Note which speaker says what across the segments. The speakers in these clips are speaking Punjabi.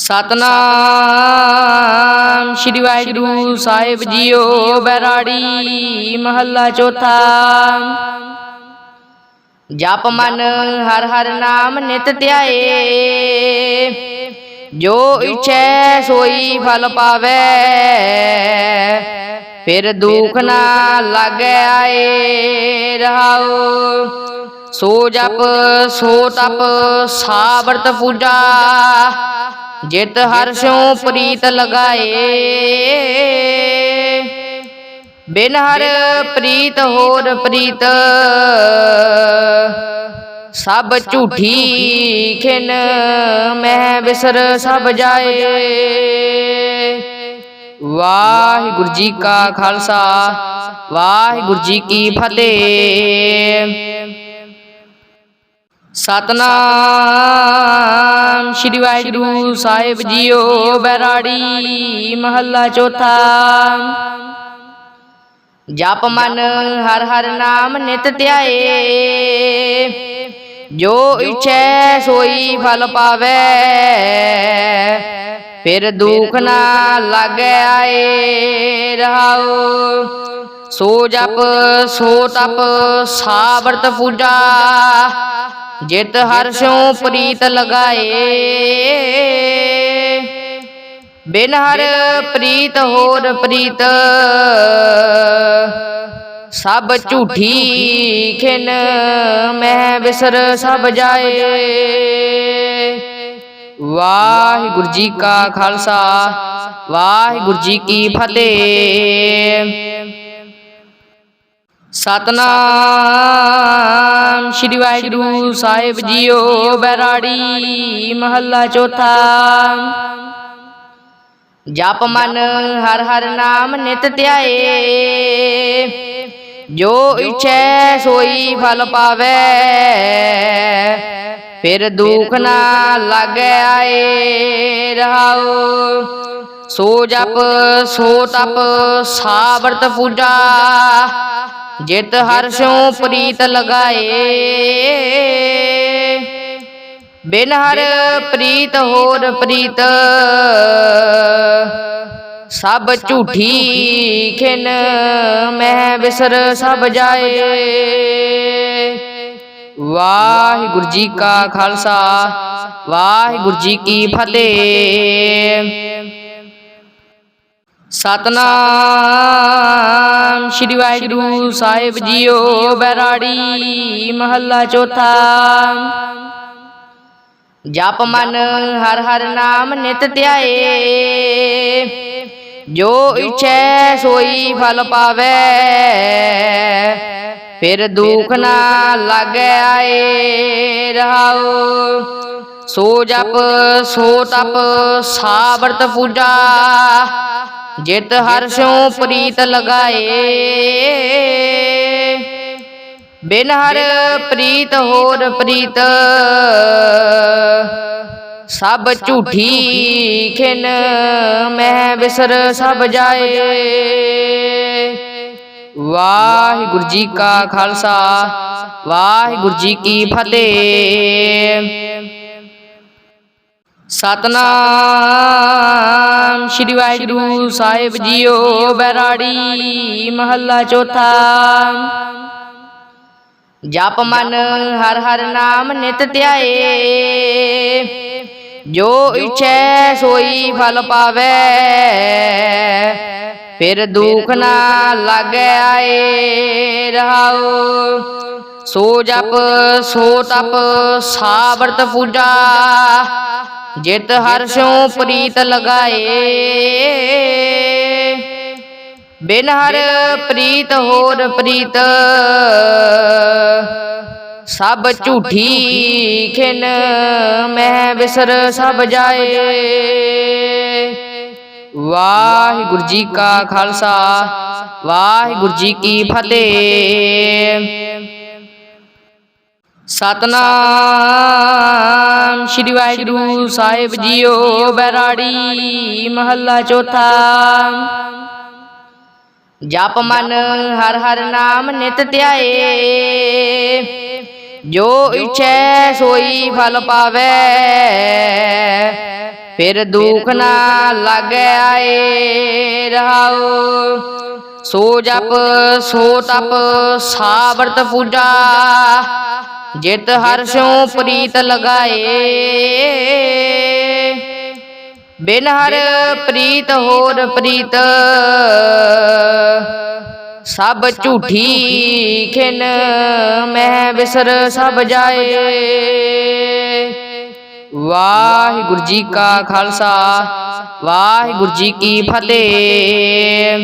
Speaker 1: ਸਤਨਾਮ ਸ਼੍ਰੀ ਵਾਹਿਗੁਰੂ ਸਾਹਿਬ ਜੀਓ ਬੈਰਾੜੀ ਮਹੱਲਾ ਚੌਥਾ। ਜਪ ਮਨ ਹਰ ਹਰ ਨਾਮ ਨਿਤ ਧਿਆਏ। ਜੋ ਇਛੈ ਸੋਈ ਫਲ ਪਾਵੇ। ਫਿਰ ਦੁਖ ਨਾ ਲਾਗੈ ਆਏ ਰਹਾਉ ਸੋ ਜਪ ਸੋ ਤਪ ਸਾਬਰਤ ਪੂਜਾ। ਜਿਤ ਹਰ ਸਿਉ ਪ੍ਰੀਤ ਲਗਾਏ। ਬਿਨ ਹਰ ਪ੍ਰੀਤ ਹੋਰ ਪ੍ਰੀਤ। ਸਭ ਝੂਠੀ ਖਿਨ ਮਹਿ ਵਿਸਰ ਸਭ ਜਾਏ। ਵਾਹਿਗੁਰੂ ਜੀ ਕਾ ਖਾਲਸਾ। ਵਾਹਿਗੁਰੂ ਜੀ ਕੀ ਫਤਿਹ। ਸਤਨਾਮ ਸ਼੍ਰੀ ਵਾਹਿਗੁਰੂ ਸਾਹਿਬ ਜੀਓ ਬੈਰਾੜੀ ਮਹੱਲਾ ਚੌਥਾ। ਜਪ ਮਨ ਹਰ ਹਰ ਨਾਮ ਨਿਤ ਧਿਆਏ। ਜੋ ਇਛੈ ਸੋਈ ਫਲ ਪਾਵੇ। ਫਿਰ ਦੁਖ ਨਾ ਲਾਗੈ ਆਏ ਰਹਾਉ ਸੋ ਜਪ ਸੋ ਤਪ ਸਾਬਰਤ ਪੂਜਾ। ਜਿਤ ਹਰਸ਼ੋਂ ਪ੍ਰੀਤ ਲਗਾਏ। ਬਿਨ ਹਰ ਪ੍ਰੀਤ ਹੋਰ ਪ੍ਰੀਤ। ਸਭ ਝੂਠੀ ਖਿਨ ਮੈਂ ਵਿਸਰ ਸਭ ਜਾਏ। ਵਾਹਿਗੁਰੂ ਜੀ ਕਾ ਖਾਲਸਾ, ਵਾਹਿਗੁਰੂ ਜੀ ਕੀ ਫਤਿਹ। ਸਤਨਾਮ ਸ਼੍ਰੀ ਵਾਹਿਗੁਰੂ ਸਾਹਿਬ ਜੀਓ ਬੈਰਾੜੀ ਮਹੱਲਾ ਚੌਥਾ। ਜਪ ਮਨ ਹਰ ਹਰ ਨਾਮ ਨਿਤ ਧਿਆਏ। ਜੋ ਇਛੈ ਸੋਈ ਫਲ ਪਾਵੇ। ਫਿਰ ਦੁਖ ਨਾ ਲਾਗੈ ਆਏ। ਰਹਾਉ ਸੋ ਜਪ ਸੋ ਤਪ ਸਾਬਰਤ ਪੂਜਾ। ਜਿਤ ਹਰ ਸਿਉ ਪ੍ਰੀਤ ਲਗਾਏ। ਬਿਨ ਹਰ ਪ੍ਰੀਤ ਹੋਰ ਪ੍ਰੀਤ। ਸਭ ਝੂਠੀ ਖਿਨ ਮਹਿ ਵਿਸਰ ਸਭ ਜਾਏ। ਵਾਹਿਗੁਰੂ ਜੀ ਕਾ ਖਾਲਸਾ। ਵਾਹਿਗੁਰੂ ਜੀ ਕੀ ਫਤਿਹ। ਸਤਨਾਮ ਸ਼੍ਰੀ ਵਾਹਿਗੁਰੂ ਸਾਹਿਬ ਜੀਓ ਬੈਰਾੜੀ ਮਹੱਲਾ ਚੌਥਾ। ਜਪ ਮਨ ਹਰ ਹਰ ਨਾਮ ਨਿਤ ਧਿਆਏ। ਜੋ ਇਛੈ ਸੋਈ ਫਲ ਪਾਵੇ। ਫਿਰ ਦੁਖ ਨਾ ਲਾਗੈ ਆਏ ਰਹਾਉ ਸੋ ਜਪ ਸੋ ਤਪ ਸਾਬਰਤ ਪੂਜਾ। ਜਿਤ ਹਰ ਸਿਉ ਪ੍ਰੀਤ ਲਗਾਏ। ਬਿਨ ਹਰ ਪ੍ਰੀਤ ਹੋਰ ਪ੍ਰੀਤ। ਸਭ ਝੂਠੀ ਖਿਨ ਮੈਂ ਵਿਸਰ ਸਭ ਜਾਏ। ਵਾਹਿਗੁਰੂ ਜੀ ਕਾ ਖਾਲਸਾ, ਵਾਹਿਗੁਰੂ ਜੀ ਕੀ ਫਤਿਹ। ਸਤਨਾਮ ਸ਼੍ਰੀ ਵਾਹਿਗੁਰੂ ਸਾਹਿਬ ਜੀਓ ਬੈਰਾੜੀ ਮਹੱਲਾ ਚੌਥਾ। ਜਪ ਮਨ ਹਰ ਹਰ ਨਾਮ ਨਿਤ ਧਿਆਏ। ਜੋ ਇਛੈ ਸੋਈ ਫਲ ਪਾਵੇ। ਫਿਰ ਦੁਖ ਨਾ ਲਾਗੈ ਆਏ। ਰਹਾਉ ਸੋ ਜਪ ਸੋ ਤਪ ਸਾਬਰਤ ਪੂਜਾ। ਜਿਤ ਹਰਸ਼ੋਂ ਪ੍ਰੀਤ ਲਗਾਏ। ਬਿਨ ਹਰ ਪ੍ਰੀਤ ਹੋਰ ਪ੍ਰੀਤ। ਸਭ ਝੂਠੀ ਖਿਨ ਮੈਂ ਵਿਸਰ ਸਭ ਜਾਏ। ਵਾਹਿਗੁਰੂ ਜੀ ਕਾ ਖਾਲਸਾ, ਵਾਹਿਗੁਰੂ ਜੀ ਕੀ ਫਤਿਹ। ਸਤਨਾਮ ਸ਼੍ਰੀ ਵਾਹਿਗੁਰੂ ਸਾਹਿਬ ਜੀਓ ਬੈਰਾੜੀ ਮਹੱਲਾ ਚੌਥਾ। ਜਪ ਮਨ ਹਰ ਹਰ ਨਾਮ ਨਿਤ ਧਿਆਏ। ਜੋ ਇਛੈ ਸੋਈ ਫਲ ਪਾਵੇ। ਫਿਰ ਦੁਖ ਨਾ ਲਾਗੈ ਆਏ ਰਹਾਉ ਸੋ ਜਪ ਸੋ ਤਪ ਸਾਬਰਤ ਪੂਜਾ। ਜਿਤ ਹਰਸ਼ੋਂ ਪ੍ਰੀਤ ਲਗਾਏ। ਬਿਨ ਹਰ ਪ੍ਰੀਤ ਹੋਰ ਪ੍ਰੀਤ। ਸਭ ਝੂਠੀ ਖਿਨ ਮੈਂ ਵਿਸਰ ਸਭ ਜਾਏ। ਵਾਹਿਗੁਰੂ ਜੀ ਕਾ ਖਾਲਸਾ, ਵਾਹਿਗੁਰੂ ਜੀ ਕੀ ਫਤਿਹ।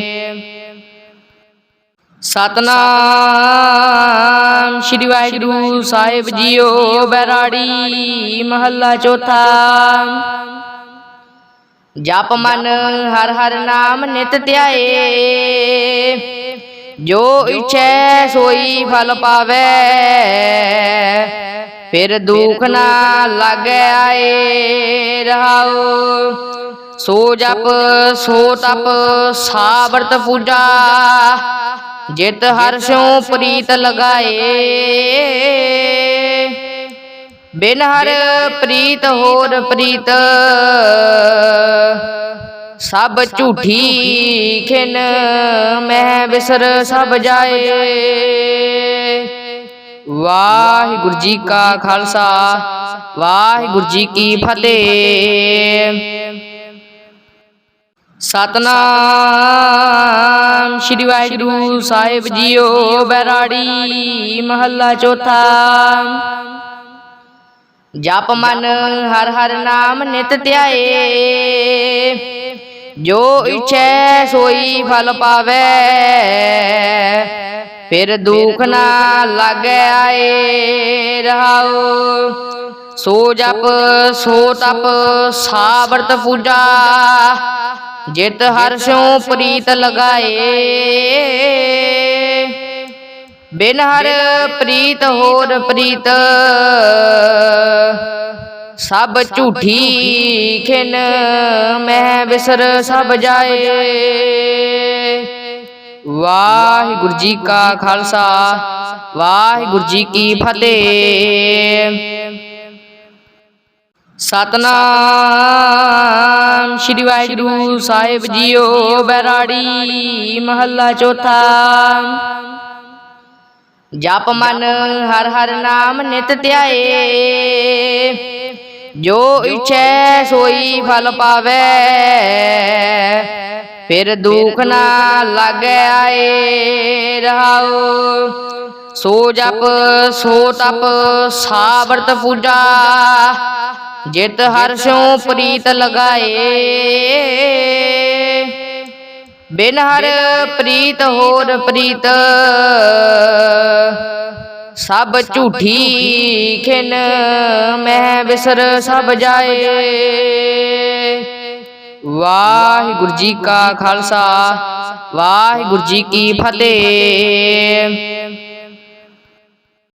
Speaker 1: ਸਤਨਾਮ ਸ਼੍ਰੀ ਵਾਹਿਗੁਰੂ ਸਾਹਿਬ ਜੀਓ ਬੈਰਾੜੀ ਮਹੱਲਾ ਚੌਥਾ। ਜਪ ਮਨ ਹਰ ਹਰ ਨਾਮ ਨਿਤ ਧਿਆਏ। ਜੋ ਇਛੈ ਸੋਈ ਫਲ ਪਾਵੇ। ਫਿਰ ਦੁਖ ਨਾ ਲਾਗੈ ਆਏ ਰਹਾਉ ਸੋ ਜਪ ਸੋ ਤਪ ਸਾਬਰਤ ਪੂਜਾ। ਜਿਤ ਹਰਸ਼ੋਂ ਪ੍ਰੀਤ ਲਗਾਏ। ਬਿਨ ਹਰ ਪ੍ਰੀਤ ਹੋਰ ਪ੍ਰੀਤ। ਸਭ ਝੂਠੀ ਖਿਨ ਮਹਿ ਵਿਸਰ ਸਭ ਜਾਏ। ਵਾਹਿਗੁਰੂ ਜੀ ਕਾ ਖਾਲਸਾ। ਵਾਹਿਗੁਰੂ ਜੀ ਕੀ ਫਤਿਹ। ਸਤਨਾਮ। ਸ਼੍ਰੀ ਵਾਹਿਗੁਰੂ ਸਾਹਿਬ ਜੀਓ, ਬੈਰਾੜੀ ਮਹੱਲਾ ਚੌਥਾ। ਜਪ ਮਨ ਹਰ ਹਰ ਨਾਮ ਨਿਤ ਧਿਆਏ। ਜੋ ਇਛੈ ਸੋਈ ਫਲ ਪਾਵੇ। ਫਿਰ ਦੁਖ ਨਾ ਲਾਗੈ ਆਏ ਰਹਾਓ ਸੋ ਜਪ, ਸੋ ਤਪ, ਸਾਬਰਤ ਪੂਜਾ। ਜਿਤ ਹਰਸ਼ੋਂ ਪ੍ਰੀਤ ਲਗਾਏ। ਬਿਨ ਹਰ ਪ੍ਰੀਤ ਹੋਰ ਪ੍ਰੀਤ। ਸਭ ਝੂਠੀ ਖਿਨ ਮੈਂ ਵਿਸਰ ਸਭ ਜਾਏ। ਵਾਹਿਗੁਰੂ ਜੀ ਕਾ ਖਾਲਸਾ, ਵਾਹਿਗੁਰੂ ਜੀ ਕੀ ਫਤਿਹ। ਸਤਨਾਮ ਸ਼੍ਰੀ ਵਾਹਿਗੁਰੂ ਸਾਹਿਬ ਜੀਓ ਬੈਰਾੜੀ ਮਹੱਲਾ ਚੌਥਾ। ਜਪ ਮਨ ਹਰ ਹਰ ਨਾਮ ਨਿਤ ਧਿਆਏ। ਜੋ ਇਛੈ ਸੋਈ ਫਲ ਪਾਵੇ। ਫਿਰ ਦੁਖ ਨਾ ਲਾਗੈ ਆਏ। ਰਹਾਉ ਸੋ ਜਪ ਸੋ ਤਪ ਸਾਬਰਤ ਪੂਜਾ। ਜਿਤ ਹਰਸ਼ੋਂ ਪ੍ਰੀਤ ਲਗਾਏ। ਬਿਨ ਹਰ ਪ੍ਰੀਤ ਹੋਰ ਪ੍ਰੀਤ। ਸਭ ਝੂਠੀ ਖਿਨ ਮੈਂ ਵਿਸਰ ਸਭ ਜਾਏ। ਵਾਹਿਗੁਰੂ ਜੀ ਕਾ ਖਾਲਸਾ, ਵਾਹਿਗੁਰੂ ਜੀ ਕੀ ਫਤਿਹ।